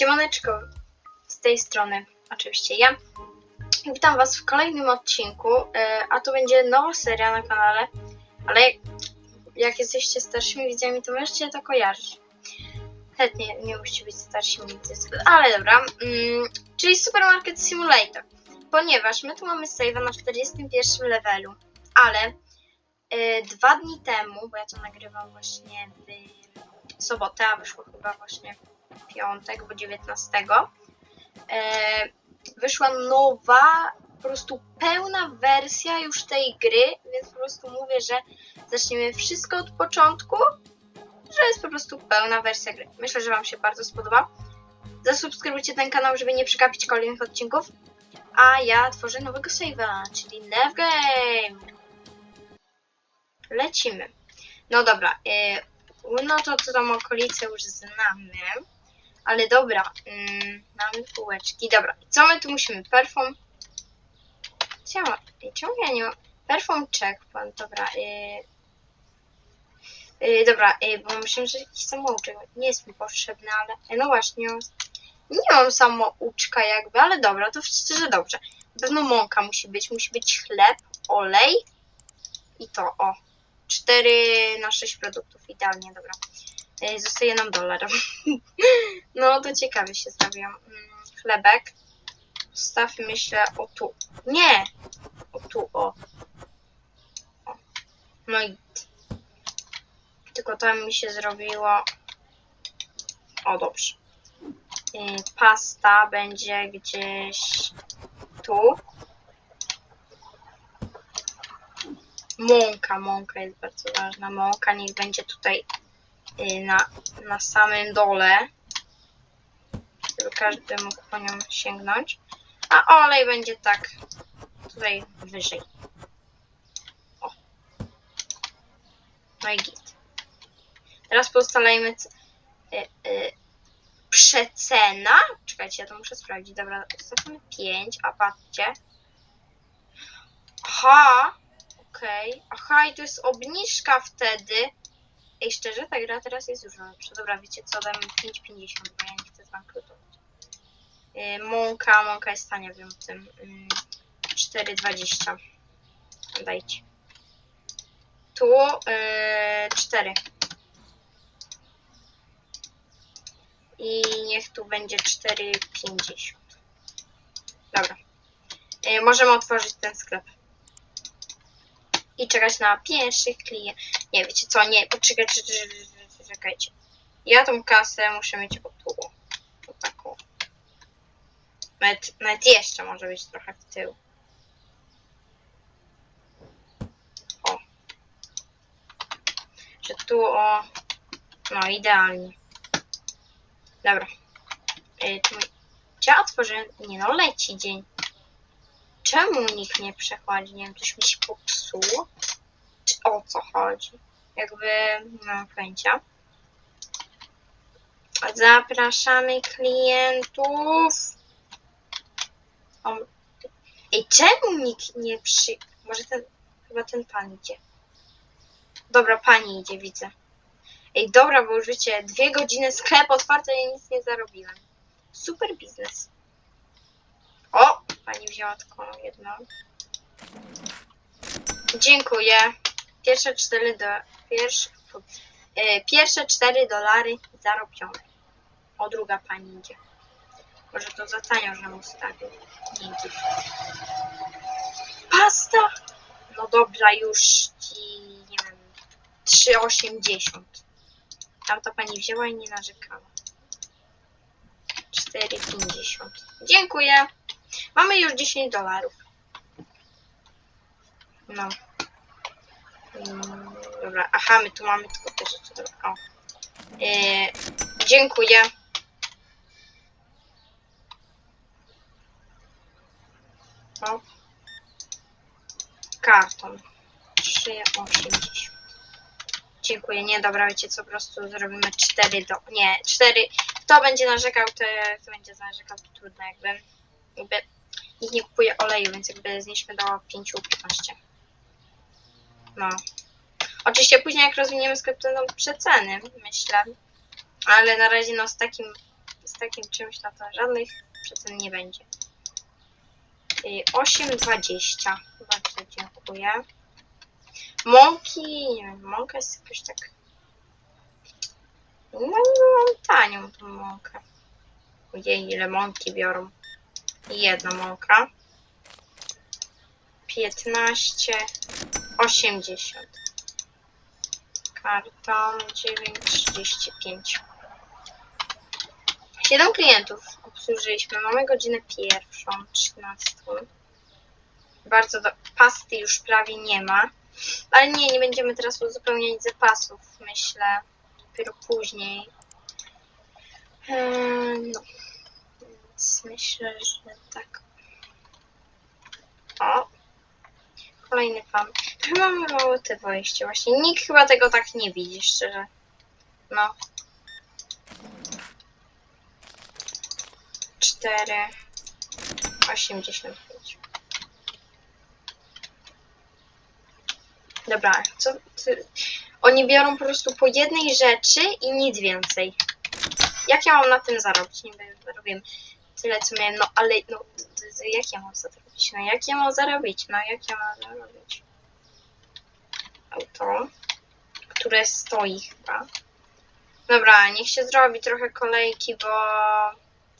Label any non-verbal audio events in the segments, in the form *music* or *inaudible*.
Siemaneczko, z tej strony oczywiście ja. Witam Was w kolejnym odcinku, e, a to będzie nowa seria na kanale, ale jak, jesteście starszymi widzami, to możecie to kojarzyć. Chętnie nie musicie być starszymi widzami, ale dobra. Mm, czyli Supermarket Simulator, ponieważ my tu mamy save'a na 41 levelu, ale e, dwa dni temu, bo ja to nagrywam właśnie w sobotę, a wyszło chyba właśnie piątek, bo 19, e, wyszła nowa, po prostu pełna wersja już tej gry, więc po prostu mówię, że zaczniemy wszystko od początku, że jest po prostu pełna wersja gry. Myślę, że Wam się bardzo spodoba. Zasubskrybujcie ten kanał, żeby nie przegapić kolejnych odcinków. A ja tworzę nowego save'a, czyli Nevgame. Lecimy. No dobra, yy, no to co tam okolice już znamy. Ale dobra, mm, mamy półeczki. Dobra, co my tu musimy? Perfum. Czemu, czemu ja nie mam? Perfum checkpoint, dobra. Yy, yy, dobra, yy, bo myślę, że jakiś samouczek nie jest mi potrzebny, ale yy, no właśnie. Nie mam samouczka jakby, ale dobra, to szczerze dobrze. Na pewno mąka musi być, musi być chleb, olej i to, o. 4 na 6 produktów, idealnie, dobra. Zostaje nam dolar. *laughs* no to ciekawie się zrobiłem. Mm, chlebek. Staw myślę o tu. Nie! O tu, o. o. No i tylko tam mi się zrobiło. O, dobrze. Pasta będzie gdzieś tu. Mąka, mąka jest bardzo ważna. Mąka niech będzie tutaj na, na samym dole, żeby każdy mógł po nią sięgnąć. A olej będzie tak tutaj wyżej. O. No i git. Teraz postalejmy c- y, y, przecena. Czekajcie, ja to muszę sprawdzić. Dobra, zostawmy 5, a patrzcie. Aha, okej. Aha, i to jest obniżka wtedy. Ej, szczerze, ta gra teraz jest dużo lepsza. Dobra, wiecie co, dajmy 5,50, bo ja nie chcę zbankrutować. Yy, mąka, mąka jest tania, wiem o tym. Yy, 4,20. Dajcie. Tu yy, 4. I niech tu będzie 4,50. Dobra. Yy, możemy otworzyć ten sklep. I czekać na pierwszych klientów. Nie, wiecie co, nie, poczekajcie, czekajcie. Ja tą kasę muszę mieć o tu. O taką. Nawet, nawet jeszcze może być trochę w tył. O. Że tu o... No, idealnie. Dobra. Yy, tu... Ja otworzyłem? Nie no, leci dzień. Czemu nikt nie przechodzi? Nie wiem, coś mi się popsuło? Czy o co chodzi? Jakby nie mam pojęcia. Zapraszamy klientów. O, Ej, czemu nikt nie przy... Może ten... Chyba ten pan idzie. Dobra, pani idzie, widzę. Ej, dobra, bo już wiecie, dwie godziny sklep otwarty i nic nie zarobiłem. Super biznes. O! Pani wzięła taką jedną. Dziękuję. Pierwsze cztery do... Pierwsze... E, pierwsze cztery dolary zarobione. O, druga pani idzie. Może to za tanio, że mu stawił. Idzie. Pasta! No dobra, już ci, nie wiem, 3,80. Tamta pani wzięła i nie narzekała. 4,50. Dziękuję. Mamy już 10 dolarów. No. Mm, dobra, aha, my tu mamy tylko te rzeczy. Dobra, o. Yy, dziękuję. O. Karton. 3,80. Dziękuję. Nie, dobra, wiecie co, po prostu zrobimy 4 do... Nie, 4. Kto będzie narzekał, to kto będzie narzekał, to trudno jakby. Jakby nikt nie kupuje oleju, więc jakby znieśmy do 5,15. No. Oczywiście później jak rozwiniemy sklep, to będą przeceny, myślę. Ale na razie no z takim, z takim czymś, no to żadnych przecen nie będzie. Y, 8,20. Bardzo dziękuję. Mąki, nie wiem, mąka jest jakoś tak... No nie mam tanią tą mąkę. Ojej, ile mąki biorą. Jedna mąka. 15, 80. Karton 9,35. 7 klientów obsłużyliśmy. Mamy godzinę pierwszą, 13. Bardzo do... pasty już prawie nie ma. Ale nie, nie będziemy teraz uzupełniać zapasów, myślę. Dopiero później. Eee, no. Myślę, że tak. O. Kolejny pan. Trochę mamy mało te wejście. Właśnie nikt chyba tego tak nie widzi, szczerze. No. Cztery. Osiemdziesiąt pięć. Dobra, co ty... Oni biorą po prostu po jednej rzeczy i nic więcej. Jak ja mam na tym zarobić? Nie wiem, zarobiłem tyle co miałem, no ale no, d- d- jak ja mam zarobić? No jak ja mam zarobić? No jak ja mam zarobić? Auto, które stoi chyba. Dobra, niech się zrobi trochę kolejki, bo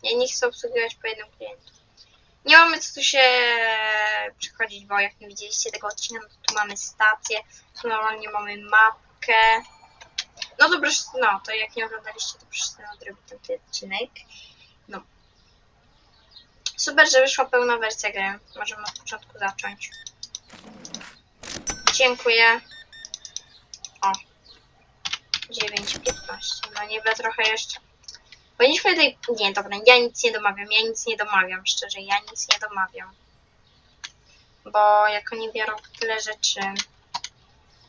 ja nie chcę obsługiwać po jednym klientu. Nie mamy co tu się przychodzić, bo jak nie widzieliście tego odcinka, no to tu mamy stację, tu normalnie mamy mapkę. No dobra, no to jak nie oglądaliście, to proszę sobie nadrobić ten odcinek. No. Super, że wyszła pełna wersja gry. Możemy od początku zacząć. Dziękuję. O. 9,15. No niby trochę jeszcze. Powinniśmy tej... Nie, dobra, ja nic nie domawiam, ja nic nie domawiam, szczerze, ja nic nie domawiam. Bo jak oni biorą tyle rzeczy...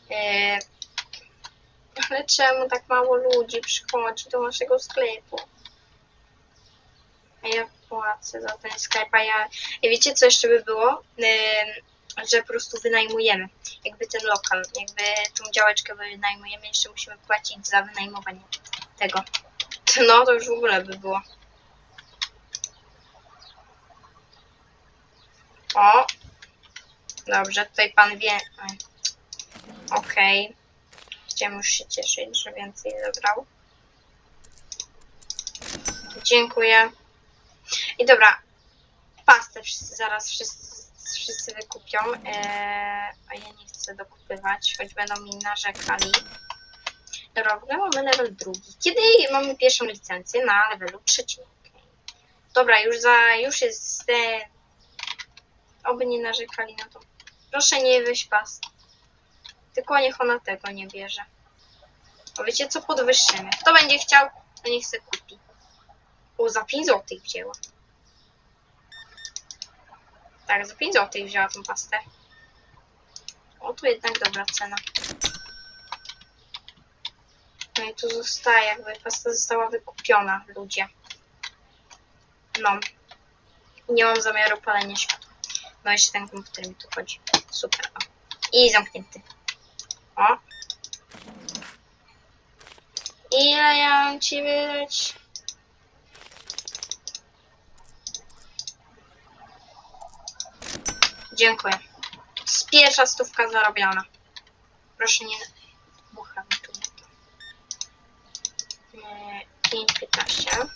Yy... Ale czemu tak mało ludzi przychodzi do naszego sklepu? A ja płacę za ten sklep, a ja... Wiecie co jeszcze by było? Że po prostu wynajmujemy. Jakby ten lokal, jakby tą działeczkę wynajmujemy, jeszcze musimy płacić za wynajmowanie tego. *laughs* No, to już w ogóle by było. O! Dobrze, tutaj pan wie... Okej. Chciałem już się cieszyć, że więcej zabrał. Dziękuję. I dobra. Pastę wszyscy, zaraz wszyscy, wszyscy wykupią. Eee, a ja nie chcę dokupywać, choć będą mi narzekali. Dobra, w ogóle mamy level drugi. Kiedy mamy pierwszą licencję? Na levelu trzecim. Okej. Dobra, już za, już jest ten... Oby nie narzekali na to. Proszę nie wyjść pas. Tylko niech ona tego nie bierze. A wiecie co? Podwyższymy. Kto będzie chciał, to niech se kupi. O, za 5 złotych wzięła. Tak, za 5 złotych wzięła tą pastę. O, tu jednak dobra cena. No i tu zostaje, jakby pasta została wykupiona, ludzie. No. Nie mam zamiaru palenia światła. No jeszcze ten komputer mi tu chodzi. Super. O. I zamknięty. O. Ile ja mam ci wydać? Dziękuję. Z pierwsza stówka zarobiona. Proszę nie... Bucha mi tu. Nie, 5,15.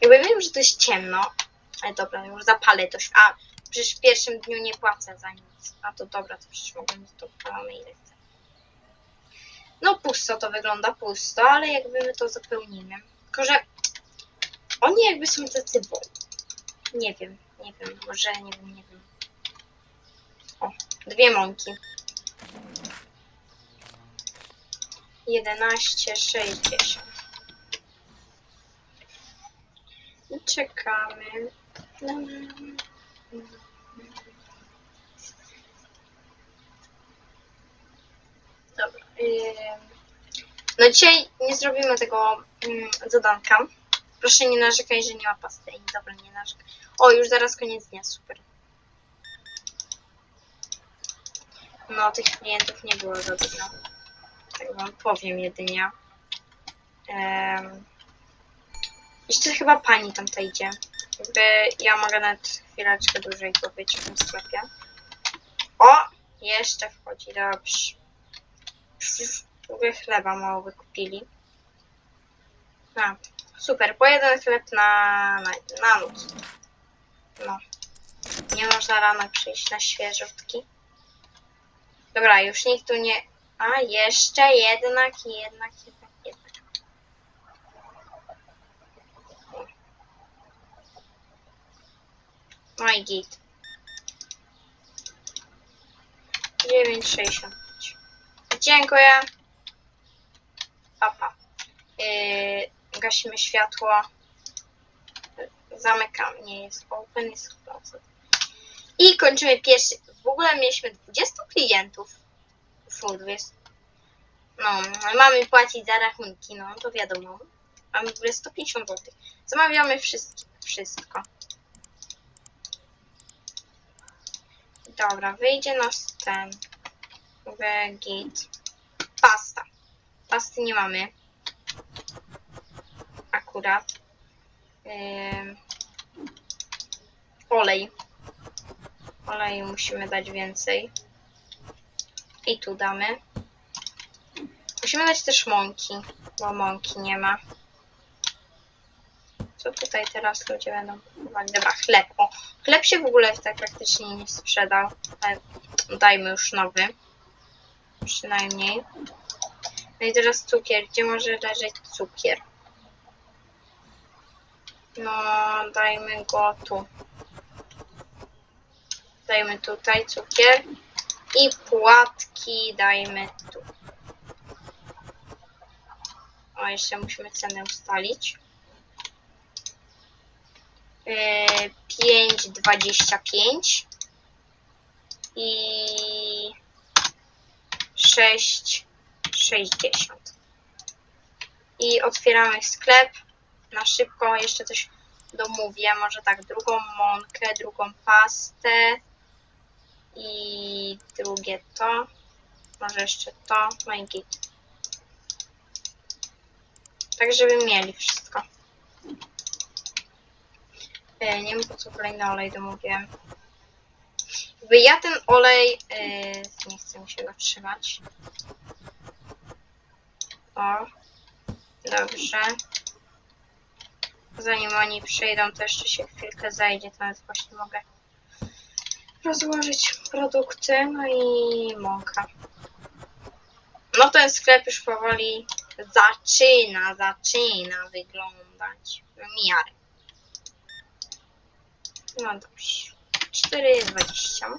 Jakby wiem, że to jest ciemno. Ale dobra, już zapalę to. A, przecież w pierwszym dniu nie płacę za nic. A to dobra, to przecież mogę mieć to palone ile chcę. No pusto to wygląda, pusto, ale jakby my to zapełnimy. Tylko, że oni jakby są tacy wolni. Nie wiem, nie wiem, może nie wiem, nie wiem. O, dwie mąki. 11,60. I czekamy. Dobra. No dzisiaj nie zrobimy tego mm, zadanka. Proszę nie narzekaj, że nie ma pasty. Dobra, nie narzekaj. O, już zaraz koniec dnia, super. No, tych klientów nie było za dużo. Tak wam powiem jedynie. Em, Jeszcze chyba pani tam idzie. Jakby ja mogę nawet chwileczkę dłużej pobyć w tym sklepie. O! Jeszcze wchodzi, dobrze. Już w chleba mało wykupili. A, super, po jeden chleb na, na, na noc. No. Nie można rano przyjść na świeżutki. Dobra, już nikt tu nie... A, jeszcze jednak, jednak, jednak, jednak. No i git. 9,65. Dziękuję. Papa. Yy, gasimy światło. Zamykam. Nie jest open, jest closed. I kończymy pierwszy. W ogóle mieliśmy 20 klientów. Full 20. No, mamy płacić za rachunki, no to wiadomo. Mamy w ogóle 150 zł. Zamawiamy wszystko. wszystko. Dobra, wyjdzie nas ten. Git. Pasta. Pasty nie mamy. Akurat. Ym. Olej. Oleju musimy dać więcej. I tu damy. Musimy dać też mąki, bo mąki nie ma. Co tutaj teraz ludzie będą kupowali? Dobra, chleb. O, chleb się w ogóle tak praktycznie nie sprzedał. Dajmy już nowy. Przynajmniej. No i teraz cukier. Gdzie może leżeć cukier? No, dajmy go tu. Dajmy tutaj cukier. I płatki dajmy tu. O, jeszcze musimy cenę ustalić. Yy, 5,25 i 6,60. I otwieramy sklep na szybko. Jeszcze coś domówię. Może tak, drugą mąkę, drugą pastę i drugie to. Może jeszcze to. No i git. Tak, żeby mieli wszystko. E, Nie wiem po co kolejny olej domówiłem. Jakby ja ten olej. e, Nie chcę mi się go trzymać. O. Dobrze. Zanim oni przyjdą, to jeszcze się chwilkę zajdzie, to nawet właśnie mogę rozłożyć produkty, no i mąka. No ten sklep już powoli zaczyna, zaczyna wyglądać w miarę. No dobrze. 4,20.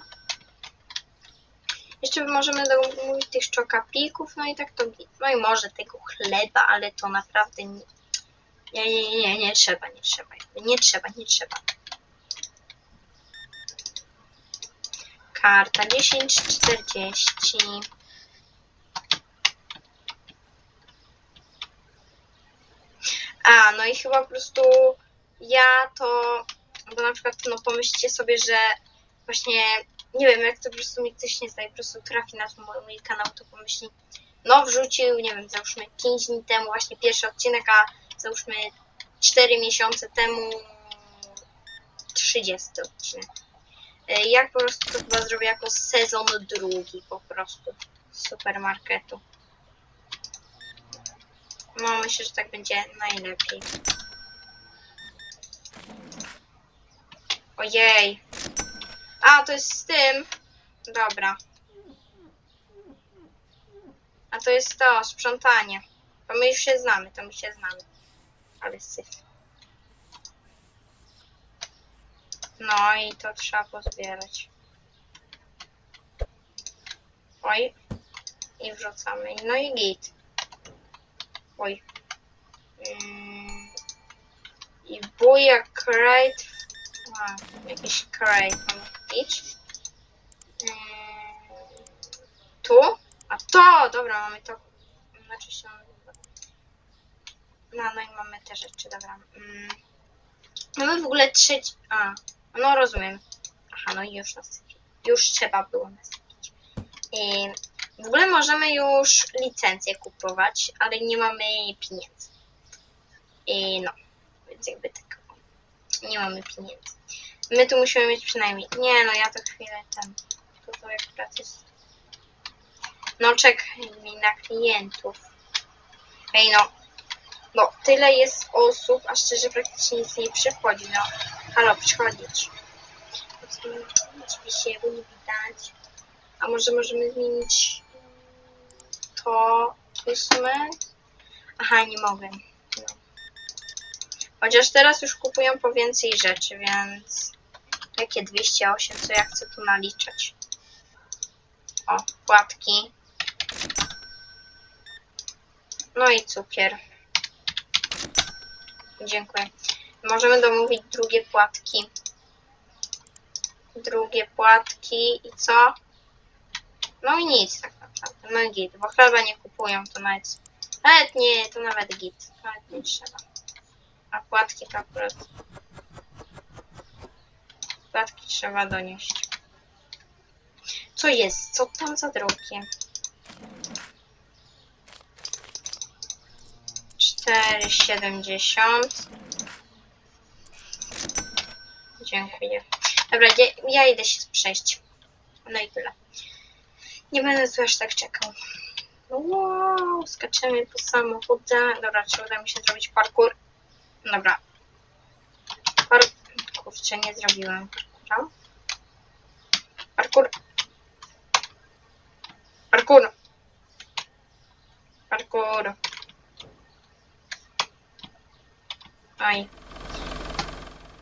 Jeszcze możemy domówić tych czokapików, no i tak to. No i może tego chleba, ale to naprawdę nie, nie, nie, nie, nie trzeba, nie trzeba. Nie trzeba, nie trzeba. Karta 10,40. A, no i chyba po prostu ja to, bo na przykład, no pomyślcie sobie, że właśnie, nie wiem, jak to po prostu mi ktoś nie zna i po prostu trafi na mój kanał, to pomyśli, no wrzucił, nie wiem, załóżmy 5 dni temu właśnie pierwszy odcinek, a załóżmy 4 miesiące temu 30 odcinek. E, Jak po prostu to chyba zrobię jako sezon drugi po prostu supermarketu. No myślę, że tak będzie najlepiej. Ojej. A, to jest z tym. Dobra. A to jest to, sprzątanie. To my już się znamy, to my się znamy. Ale syf. No i to trzeba pozbierać. Oj. I wrzucamy. No i git. Oj. Ym. I buja crate. A, jakiś crate mam. Ym. Tu? A to! Dobra, mamy to. Znaczy się. No, no i mamy te rzeczy, dobra. Ym. Mamy w ogóle trzeci. A, no rozumiem. Aha, no i już nasypić. Już trzeba było nasypić. I w ogóle możemy już licencję kupować, ale nie mamy pieniędzy. I no. więc jakby tak nie mamy pieniędzy. My tu musimy mieć przynajmniej, nie no ja to chwilę tam, to to akurat jest, no czekaj na klientów. Ej no, no tyle jest osób, a szczerze praktycznie nic nie przychodzi, no halo, przychodzić. Oczywiście go nie widać. A może możemy zmienić to placement? Aha, nie mogę. Chociaż teraz już kupują po więcej rzeczy, więc jakie 208, co ja chcę tu naliczać? O, płatki. No i cukier. Dziękuję. Możemy domówić drugie płatki. Drugie płatki i co? No i nic tak naprawdę. No i git, bo chleba nie kupują, to nawet... Nawet nie, to nawet git. Nawet nie trzeba. A płatki to akurat... Płatki trzeba donieść. Co jest? Co tam za drogie? 4,70 Dziękuję. Dobra, ja, idę się przejść. No i tyle. Nie będę tu aż tak czekał. Wow, skaczemy po samochodach. Dobra, czy uda mi się zrobić parkour? Dobra. Par... Kurczę, nie zrobiłem parkoura. Parkour. Parkour. Parkour. Aj.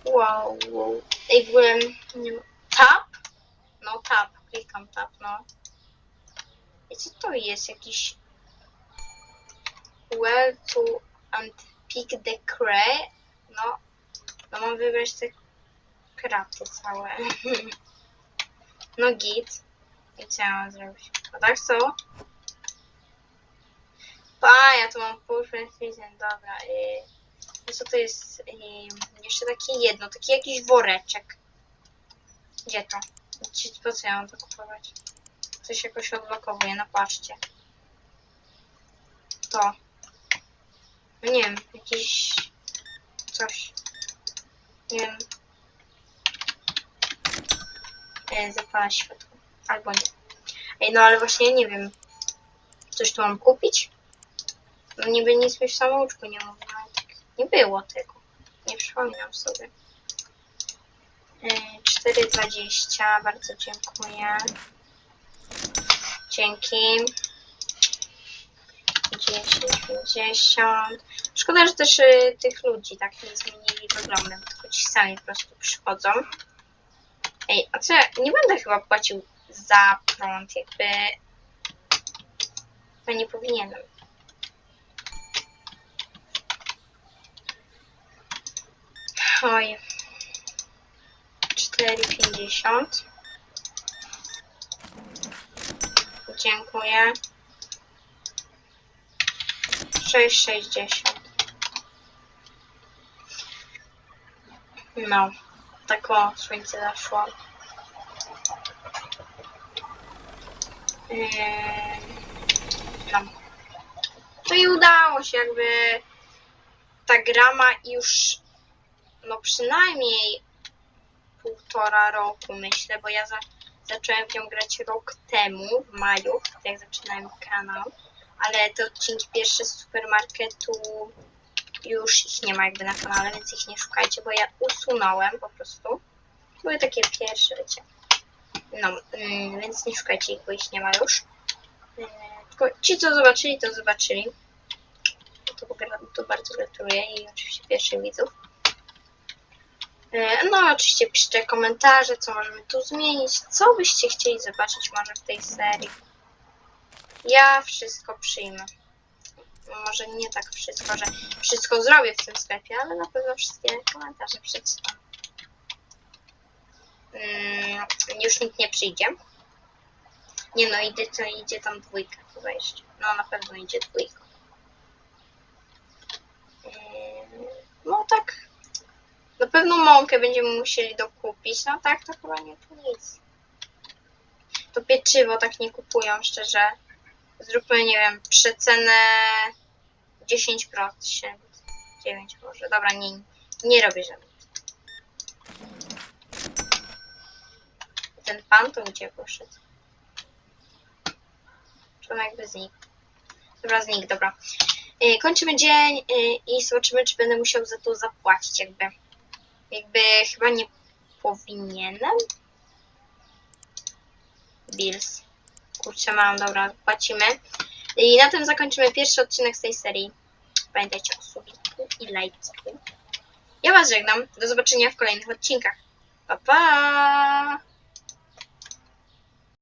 Wow, wow. Ej, w ogóle nie ma... No tap, klikam tap, no. I co to jest? Jakiś... Well to and pick the cray? No. No mam wybrać te kraty całe. *laughs* no git. I co ja mam zrobić? No tak co? Pa, ja tu mam Purple Season, dobra. Yy. Co to jest? Jeszcze takie jedno, taki jakiś woreczek. Gdzie to? Gdzie, po co ja mam to kupować? Coś jakoś odblokowuje, no patrzcie. To. No nie wiem, jakiś... Coś. Nie wiem. E, zapala światło. Albo nie. Ej, no ale właśnie nie wiem. Coś tu mam kupić? No niby nic mi w samouczku nie tak nie było tego. Nie przypominam sobie. E, 4,20. Bardzo dziękuję. Dzięki. 10,50. Szkoda, że też y, tych ludzi tak nie zmienili wyglądem, tylko ci sami po prostu przychodzą. Ej, a co ja nie będę chyba płacił za prąd, jakby... To nie powinienem. Oj. 4,50. Dziękuję. 6,60. No, tak o, słońce zaszło. Yy, No. To i udało się, jakby ta gra ma już no przynajmniej półtora roku myślę, bo ja za, zacząłem w nią grać rok temu, w maju, jak zaczynałem kanał, ale te odcinki pierwsze z supermarketu już ich nie ma jakby na kanale, więc ich nie szukajcie, bo ja usunąłem po prostu. Były takie pierwsze, wiecie. No, mm, więc nie szukajcie ich, bo ich nie ma już. Yy, tylko ci, co zobaczyli, to zobaczyli. To, to bardzo gratuluję i oczywiście pierwszych widzów. E, No, oczywiście piszcie komentarze, co możemy tu zmienić, co byście chcieli zobaczyć może w tej serii. Ja wszystko przyjmę. Może nie tak wszystko, że wszystko zrobię w tym sklepie, ale na pewno wszystkie komentarze przeczytam. Mm, już nikt nie przyjdzie. Nie no, idzie, to idzie tam dwójka tu wejść. No, na pewno idzie dwójka. Yy, No tak, na pewno mąkę będziemy musieli dokupić. No tak, to chyba nie to nic. To pieczywo tak nie kupują, szczerze. Zróbmy, nie wiem, przecenę 10%. 9 może. Dobra, nie. Nie robię żadnych. Ten pan to gdzie poszedł? Czy on jakby znikł? Dobra, znikł, dobra. Yy, kończymy dzień yy, i zobaczymy, czy będę musiał za to zapłacić jakby. Jakby chyba nie powinienem. Bills. Kurczę, mam, dobra, płacimy. I na tym zakończymy pierwszy odcinek z tej serii. Pamiętajcie o subiku i lajku. Ja Was żegnam. Do zobaczenia w kolejnych odcinkach. Pa, pa!